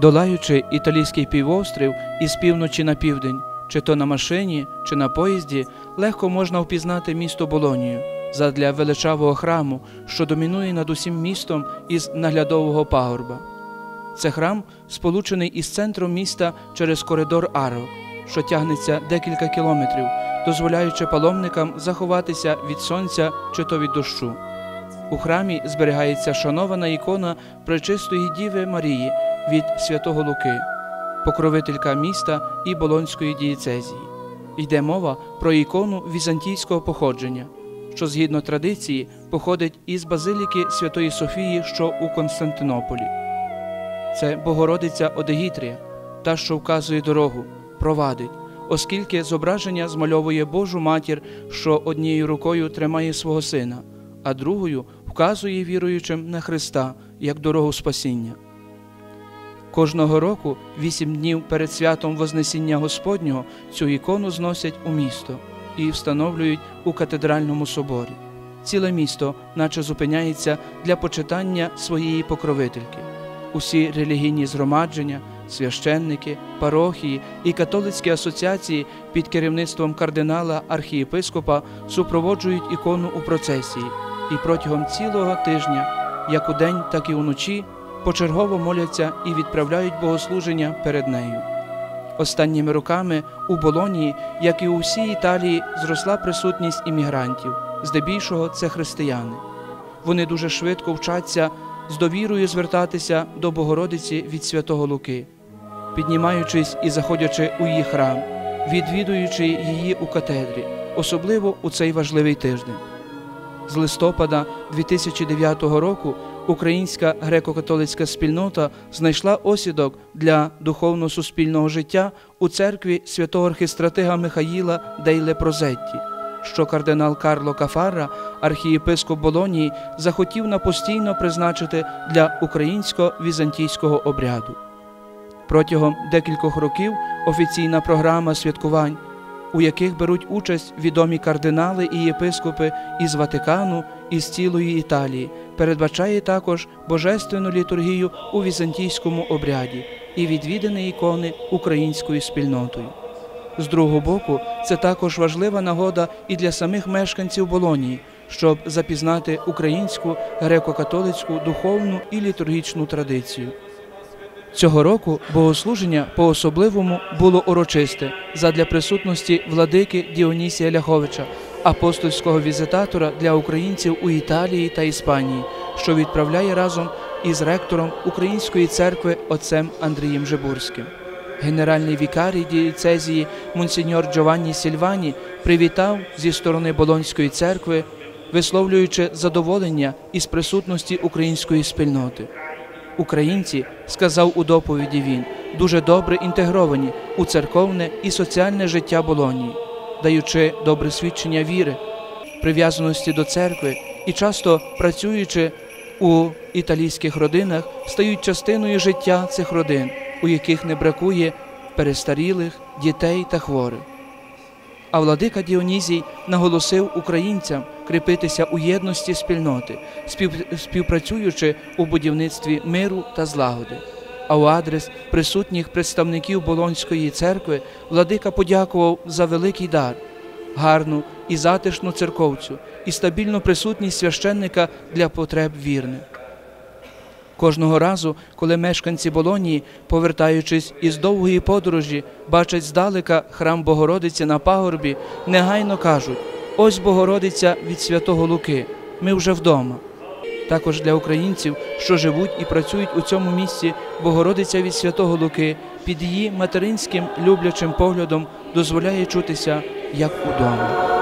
Долаючи італійський півострів із півночі на південь, чи то на машині, чи на поїзді, легко можна впізнати місто Болонію задля величавого храму, що домінує над усім містом із наглядового пагорба. Це храм сполучений із центром міста через коридор арок, що тягнеться декілька кілометрів, дозволяючи паломникам заховатися від сонця чи то від дощу. У храмі зберігається шанована ікона Пречистої Діви Марії від Святого Луки, покровителька міста і Болонської дієцезії. Йде мова про ікону візантійського походження, що згідно традиції походить із базиліки Святої Софії, що у Константинополі. Це Богородиця Одегітрія, та, що вказує дорогу, провадить, оскільки зображення змальовує Божу матір, що однією рукою тримає свого сина, а другою вказує віруючим на Христа як дорогу спасіння. Кожного року, вісім днів перед святом Вознесіння Господнього, цю ікону зносять у місто і встановлюють у катедральному соборі. Ціле місто, наче зупиняється для почитання своєї покровительки. Усі релігійні згромадження, священники, парохії і католицькі асоціації під керівництвом кардинала архієпископа супроводжують ікону у процесії і протягом цілого тижня, як удень, так і уночі, почергово моляться і відправляють богослуження перед нею. Останніми роками у Болонії, як і у всій Італії, зросла присутність іммігрантів, здебільшого це християни. Вони дуже швидко вчаться з довірою звертатися до Богородиці від Святого Луки, піднімаючись і заходячи у її храм, відвідуючи її у катедрі, особливо у цей важливий тиждень. З листопада 2009 року Українська греко-католицька спільнота знайшла осідок для духовно-суспільного життя у церкві святого архістратига Михаїла Дейле Прозетті, що кардинал Карло Кафарра, архієпископ Болонії, захотів на постійно призначити для українсько-візантійського обряду. Протягом декількох років офіційна програма святкувань у яких беруть участь відомі кардинали і єпископи із Ватикану і з цілої Італії, передбачає також божественну літургію у візантійському обряді і відвідані ікони українською спільнотою. З другого боку, це також важлива нагода і для самих мешканців Болонії, щоб запізнати українську греко-католицьку духовну і літургічну традицію. Цього року богослуження по особливому було урочисте задля присутності владики Діонісія Ляховича, апостольського візитатора для українців у Італії та Іспанії, що відправляє разом із ректором Української церкви отцем Андрієм Жибурським. Генеральний вікарій дієцезії Монсеньор Джованні Сільвані привітав зі сторони Болонської церкви, висловлюючи задоволення із присутності української спільноти. Українці, сказав у доповіді він, дуже добре інтегровані у церковне і соціальне життя Болонії, даючи добре свідчення віри, прив'язаності до церкви і часто працюючи у італійських родинах, стають частиною життя цих родин, у яких не бракує перестарілих, дітей та хворих. А владика Діонізій наголосив українцям кріпитися у єдності спільноти, співпрацюючи у будівництві миру та злагоди. А у адрес присутніх представників Болонської церкви владика подякував за великий дар, гарну і затишну церковцю і стабільну присутність священника для потреб вірних. Кожного разу, коли мешканці Болонії, повертаючись із довгої подорожі, бачать здалека храм Богородиці на пагорбі, негайно кажуть: ось Богородиця від Святого Луки, ми вже вдома. Також для українців, що живуть і працюють у цьому місці, Богородиця від Святого Луки під її материнським люблячим поглядом дозволяє чутися як удома.